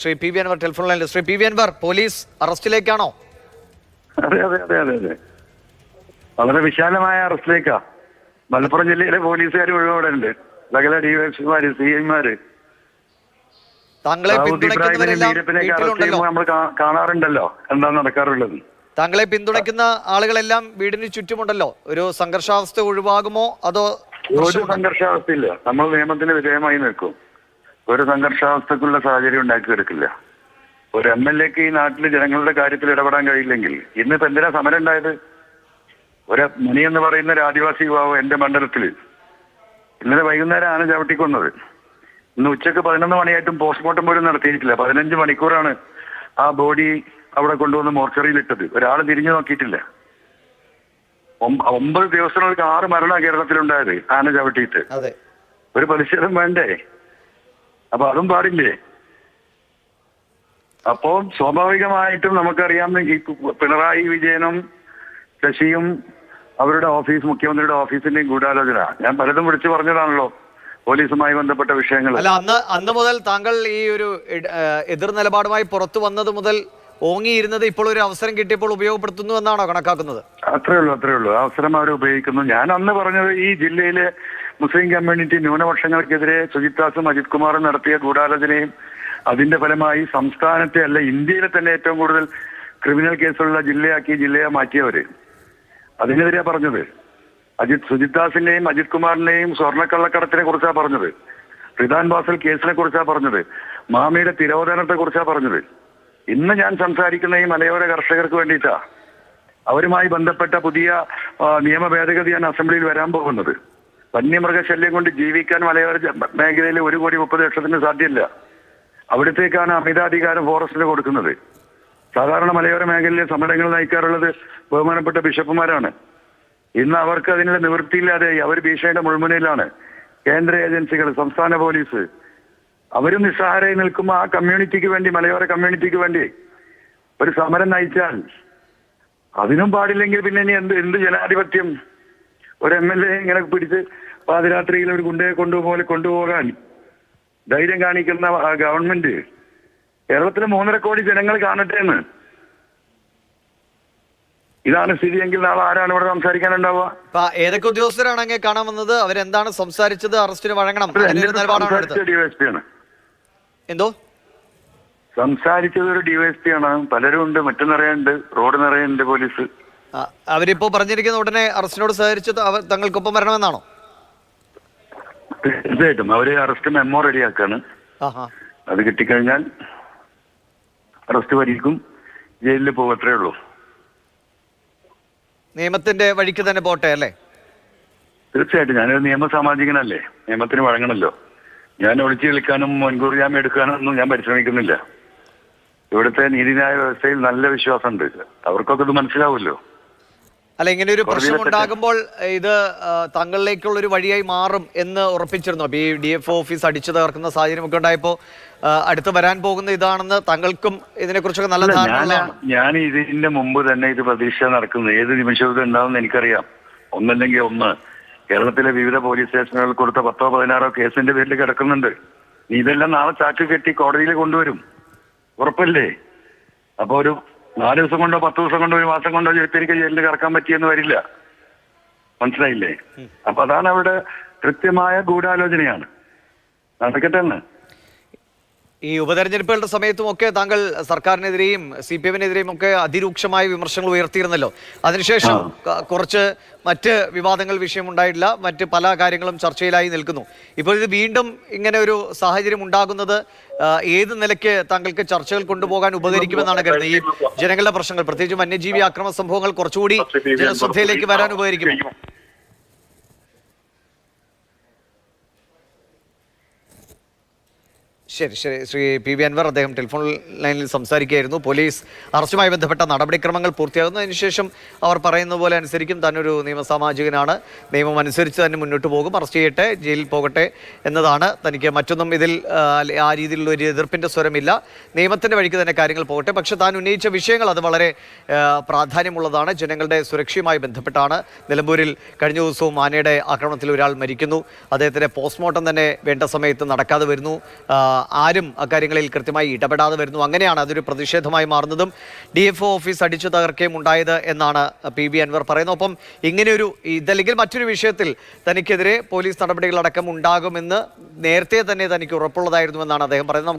Shri P V Anvar telephone ലൈനിൽ. Shri P V Anvar police അറസ്റ്റിലേക്കാണോ? അതെ അതെ അതെ അതെ അതെ. വളരെ വിശാലമായ അറസ്റ്റിലേക്കാ. മലപ്പുറം ജില്ലയിലെ പോലീസുകാർ മുഴുവൻ ഉണ്ട് സകല ഡിവൈഎസ്പിമാര് സി ഐമാര്. താങ്കളെ നമ്മൾ കാണാറുണ്ടല്ലോ എന്താ നടക്കാറുള്ളത്. താങ്കളെ പിന്തുണയ്ക്കുന്ന ആളുകളെല്ലാം വീടിന് ചുറ്റുമുണ്ടല്ലോ. ഒരു സംഘർഷാവസ്ഥ ഒഴിവാകുമോ? അതോ ഒരു സംഘർഷാവസ്ഥയില്ല. നമ്മൾ നിയമത്തിന് വിധേയമായി നിൽക്കും. ഒരു സംഘർഷാവസ്ഥക്കുള്ള സാഹചര്യം ഉണ്ടാക്കിയെടുക്കില്ല. ഒരു എം എൽ എക്ക് ഈ നാട്ടിൽ ജനങ്ങളുടെ കാര്യത്തിൽ ഇടപെടാൻ കഴിയില്ലെങ്കിൽ ഇന്നിപ്പോ എന്തിനാ സമരം ഉണ്ടായത്? ഒരു മുനി എന്ന് പറയുന്ന ഒരു ആദിവാസി യുവാവ് എന്റെ മണ്ഡലത്തിൽ ഇന്നലെ വൈകുന്നേരം ആണ് ചവിട്ടിക്കൊന്നത്. ഇന്ന് ഉച്ചയ്ക്ക് പതിനൊന്ന് മണിയായിട്ടും പോസ്റ്റ്മോർട്ടം പോലും നടത്തിയിട്ടില്ല. പതിനഞ്ച് മണിക്കൂറാണ് ആ ബോഡി അവിടെ കൊണ്ടുവന്ന് മോർച്ചറിയിൽ ഇട്ടത്. ഒരാൾ തിരിഞ്ഞു നോക്കിയിട്ടില്ല. ഒമ്പത് ദിവസങ്ങൾക്ക് ആറ് മരണ കേരളത്തിലുണ്ടായത് ആന ചവിട്ടിയിട്ട്. ഒരു പ്രതിഷേധം വേണ്ടേ? അപ്പൊ അതും പാടില്ലേ? അപ്പോ സ്വാഭാവികമായിട്ടും നമുക്കറിയാം ഈ പിണറായി വിജയനും ശശിയും അവരുടെ ഓഫീസ് മുഖ്യമന്ത്രിയുടെ ഓഫീസിന്റെയും ഗൂഢാലോചന. ഞാൻ പലതും വിളിച്ചു പറഞ്ഞതാണല്ലോ പോലീസുമായി ബന്ധപ്പെട്ട വിഷയങ്ങൾ അല്ല അന്ന് അന്ന് മുതൽ താങ്കൾ ഈ ഒരു എതിർ നിലപാടുമായി പുറത്തു വന്നത് മുതൽ ഓങ്ങിയിരുന്നത് ഇപ്പോൾ ഒരു അവസരം കിട്ടിയപ്പോൾ ഉപയോഗപ്പെടുത്തുന്നു എന്നാണോ കണക്കാക്കുന്നത്? അത്രേ ഉള്ളൂ അത്രേ ഉള്ളൂ. അവസരം അവർ ഉപയോഗിക്കുന്നു. ഞാൻ അന്ന് പറഞ്ഞത് ഈ ജില്ലയിലെ മുസ്ലിം കമ്മ്യൂണിറ്റി ന്യൂനപക്ഷങ്ങൾക്കെതിരെ സുജിത് ദാസും അജിത് കുമാറും നടത്തിയ ഗൂഢാലോചനയും അതിന്റെ ഫലമായി സംസ്ഥാനത്തെ അല്ല ഇന്ത്യയിലെ തന്നെ ഏറ്റവും കൂടുതൽ ക്രിമിനൽ കേസുള്ള ജില്ലയാക്കി ജില്ലയെ മാറ്റിയവര്. അതിനെതിരെയാ പറഞ്ഞത്. അജിത് സുജിത് ദാസിന്റെയും അജിത് കുമാറിന്റെയും സ്വർണക്കള്ളക്കടത്തിനെ കുറിച്ചാ പറഞ്ഞത്. റിദാൻ ബാസൽ കേസിനെ കുറിച്ചാ പറഞ്ഞത്. മാമിയുടെ തിരോധനത്തെ കുറിച്ചാ പറഞ്ഞത്. ഇന്ന് ഞാൻ സംസാരിക്കുന്ന ഈ മലയോര കർഷകർക്ക് വേണ്ടിയിട്ടാ. അവരുമായി ബന്ധപ്പെട്ട പുതിയ നിയമ ഭേദഗതിയാണ് അസംബ്ലിയിൽ വരാൻ പോകുന്നത്. വന്യമൃഗശല്യം കൊണ്ട് ജീവിക്കാൻ മലയോര മേഖലയിൽ ഒരു കോടി മുപ്പത് ലക്ഷത്തിന് സാധ്യമല്ല അവിടത്തേക്കാണ് അമിതാധികാരം ഫോറസ്റ്റിന് കൊടുക്കുന്നത്. സാധാരണ മലയോര മേഖലയിലെ സമരങ്ങൾ നയിക്കാറുള്ളത് ബഹുമാനപ്പെട്ട ബിഷപ്പുമാരാണ്. ഇന്ന് അവർക്ക് അതിനുള്ള നിവൃത്തിയില്ലാതെ അവർ ഭീഷണിയുടെ മുൾമുനയിലാണ്. കേന്ദ്ര ഏജൻസികൾ സംസ്ഥാന പോലീസ് അവരും നിസ്സഹാരായി നിൽക്കുമ്പോൾ ആ കമ്മ്യൂണിറ്റിക്ക് വേണ്ടി മലയോര കമ്മ്യൂണിറ്റിക്ക് വേണ്ടി ഒരു സമരം നയിച്ചാൽ അതിനും പാടില്ലെങ്കിൽ പിന്നെ ഇനി എന്ത് എന്ത് ജനാധിപത്യം? ഒരു എം എൽ എ ഇങ്ങനെ പിടിച്ച് പാതിരാത്രിയിൽ ഒരു ഗുണ്ടയെ കൊണ്ടുപോലെ കൊണ്ടുപോകാൻ ധൈര്യം കാണിക്കുന്ന ഗവൺമെന്റ് കേരളത്തിലെ മൂന്നര കോടി ജനങ്ങൾ കാണട്ടെ എന്ന്. ഇതാണ് സ്ഥിതി എങ്കിൽ നാളെ ആരാണ് ഇവിടെ സംസാരിക്കാനുണ്ടാവുക? ഏതൊക്കെ ഉദ്യോഗസ്ഥരാണ് അങ്ങേ കാണാൻ വന്നത്? അവരെന്താണ് സംസാരിച്ചത്? അറസ്റ്റിന് വഴങ്ങണം. എന്തോ? സംസാരിച്ചത് ഒരു ഡിവൈഎസ്പി ആണ്. പലരും ഉണ്ട്. മറ്റു നിറയുണ്ട് റോഡ് നിറയുണ്ട് പോലീസ്. അവരിപ്പോ പറഞ്ഞിരിക്കുന്ന ഉടനെ അറസ്റ്റിനോട് സഹകരിച്ച് തങ്ങൾക്കൊപ്പം വരണമെന്നാണോ? തീർച്ചയായിട്ടും. അവർ അറസ്റ്റ് മെമ്മോ റെഡിയാക്കാണ്. ആക്കാണ് അത് കിട്ടിക്കഴിഞ്ഞാൽ അറസ്റ്റ് വരിക്കും. ജയിലിൽ പോകും അത്രേ ഉള്ളൂ. നിയമത്തിന്റെ വഴിക്ക് തന്നെ പോട്ടെ അല്ലേ? തീർച്ചയായിട്ടും. ഞാനൊരു നിയമസാമാജികനല്ലേ നിയമത്തിന് വഴങ്ങണല്ലോ. ഞാൻ ഒളിച്ചു കളിക്കാനും മുൻകൂർ ജാമ്യം എടുക്കാനും ഒന്നും ഞാൻ പരിശ്രമിക്കുന്നില്ല. ഇവിടുത്തെ നീതിന്യായ വ്യവസ്ഥയിൽ നല്ല വിശ്വാസമുണ്ട്. അവർക്കൊക്കെ ഇത് മനസ്സിലാവുമല്ലോ. അല്ല ഇങ്ങനെ ഒരു പ്രശ്നം ഉണ്ടാകുമ്പോൾ ഇത് തങ്ങളിലേക്കുള്ള ഒരു വഴിയായി മാറും എന്ന് ഉറപ്പിച്ചിരുന്നു. അപ്പൊ ഈ ഡി എഫ് ഓഫീസ് അടിച്ചു തകർക്കുന്ന സാഹചര്യമൊക്കെ ഉണ്ടായപ്പോ അടുത്ത് വരാൻ പോകുന്ന ഇതാണെന്ന് തങ്ങൾക്കും ഇതിനെക്കുറിച്ചൊക്കെ നല്ല ധാരണ ഞാൻ ഇതിന്റെ മുമ്പ് തന്നെ ഇത് പ്രതീക്ഷ നടക്കുന്നത് ഏത് നിമിഷവും ഉണ്ടാവും ഉണ്ടാവുമെന്ന് എനിക്കറിയാം. ഒന്നല്ലെങ്കിൽ ഒന്ന്. കേരളത്തിലെ വിവിധ പോലീസ് സ്റ്റേഷനുകൾ കൊടുത്ത പത്തോ പതിനാറോ കേസിന്റെ പേരിൽ കിടക്കുന്നുണ്ട്. നീ ഇതെല്ലാം നാളെ ചാക്ക് കെട്ടി കോടതിയിൽ കൊണ്ടുവരും. ഉറപ്പല്ലേ? അപ്പൊ ഒരു നാല് ദിവസം കൊണ്ടോ പത്ത് ദിവസം കൊണ്ടോ ഒരു മാസം കൊണ്ടോ എനിക്ക് ജയിലിൽ കിടക്കാൻ പറ്റിയെന്ന് വരില്ല. മനസ്സിലായില്ലേ? അപ്പൊ അതാണ് അവിടെ കൃത്യമായ ഗൂഢാലോചനയാണ്. നടക്കട്ടെ എന്ന്. ഈ ഉപതെരഞ്ഞെടുപ്പുകളുടെ സമയത്തും ഒക്കെ താങ്കൾ സർക്കാരിനെതിരെയും സി പി എമ്മിനെതിരെയും ഒക്കെ അതിരൂക്ഷമായ വിമർശങ്ങൾ ഉയർത്തിയിരുന്നല്ലോ. അതിനുശേഷം കുറച്ച് മറ്റ് വിവാദങ്ങൾ വിഷയമുണ്ടായിട്ടില്ല. മറ്റ് പല കാര്യങ്ങളും ചർച്ചയിലായി നിൽക്കുന്നു. ഇപ്പോൾ ഇത് വീണ്ടും ഇങ്ങനെ ഒരു സാഹചര്യം ഉണ്ടാകുന്നത് ഏത് നിലയ്ക്ക് താങ്കൾക്ക് ചർച്ചകൾ കൊണ്ടുപോകാൻ ഉപകരിക്കുമെന്നാണ് കരുതുന്നത്? ഈ ജനങ്ങളുടെ പ്രശ്നങ്ങൾ പ്രത്യേകിച്ച് വന്യജീവി ആക്രമണ സംഭവങ്ങൾ കുറച്ചുകൂടി ജനശ്രദ്ധയിലേക്ക് വരാൻ ഉപകരിക്കുമോ? ശരി ശരി. ശ്രീ പി വി അൻവർ അദ്ദേഹം ടെലിഫോൺ ലൈനിൽ സംസാരിക്കുകയായിരുന്നു. പോലീസ് അറസ്റ്റുമായി ബന്ധപ്പെട്ട നടപടിക്രമങ്ങൾ പൂർത്തിയാകുന്നതിന് ശേഷം അവർ പറയുന്ന പോലെ അനുസരിക്കും. താനൊരു നിയമസാമാജികനാണ്. നിയമം അനുസരിച്ച് തന്നെ മുന്നോട്ട് പോകും. അറസ്റ്റ് ചെയ്യട്ടെ ജയിലിൽ പോകട്ടെ എന്നതാണ് തനിക്ക് മറ്റൊന്നും ഇതിൽ ആ, രീതിയിലുള്ള ഒരു എതിർപ്പിന്റെ സ്വരമില്ല. നിയമത്തിന്റെ വഴിക്ക് തന്നെ കാര്യങ്ങൾ പോകട്ടെ. പക്ഷേ താൻ ഉന്നയിച്ച വിഷയങ്ങൾ അത് വളരെ പ്രാധാന്യമുള്ളതാണ്. ജനങ്ങളുടെ സുരക്ഷയുമായി ബന്ധപ്പെട്ടാണ്. നിലമ്പൂരിൽ കഴിഞ്ഞ ദിവസവും ആനയുടെ ആക്രമണത്തിൽ ഒരാൾ മരിക്കുന്നു. അദ്ദേഹത്തിന്റെ പോസ്റ്റ്മോർട്ടം തന്നെ വേണ്ട സമയത്ത് നടക്കാതെ വരുന്നു. ആരും അക്കാര്യങ്ങളിൽ കൃത്യമായി ഇടപെടാതെ വരുന്നു. അങ്ങനെയാണ് അതൊരു പ്രതിഷേധമായി മാറുന്നതും. ഡി എഫ് ഒ ഓഫീസ് അടിച്ചു തകർക്കുകയും ഉണ്ടായത് എന്നാണ് പി ബി അൻവർ പറയുന്നത്. ഒപ്പം ഇങ്ങനെയൊരു ഇതല്ലെങ്കിൽ മറ്റൊരു വിഷയത്തിൽ തനിക്കെതിരെ പോലീസ് നടപടികളടക്കം ഉണ്ടാകുമെന്ന് നേരത്തെ തന്നെ തനിക്ക് ഉറപ്പുള്ളതായിരുന്നു എന്നാണ് അദ്ദേഹം പറയുന്നത്.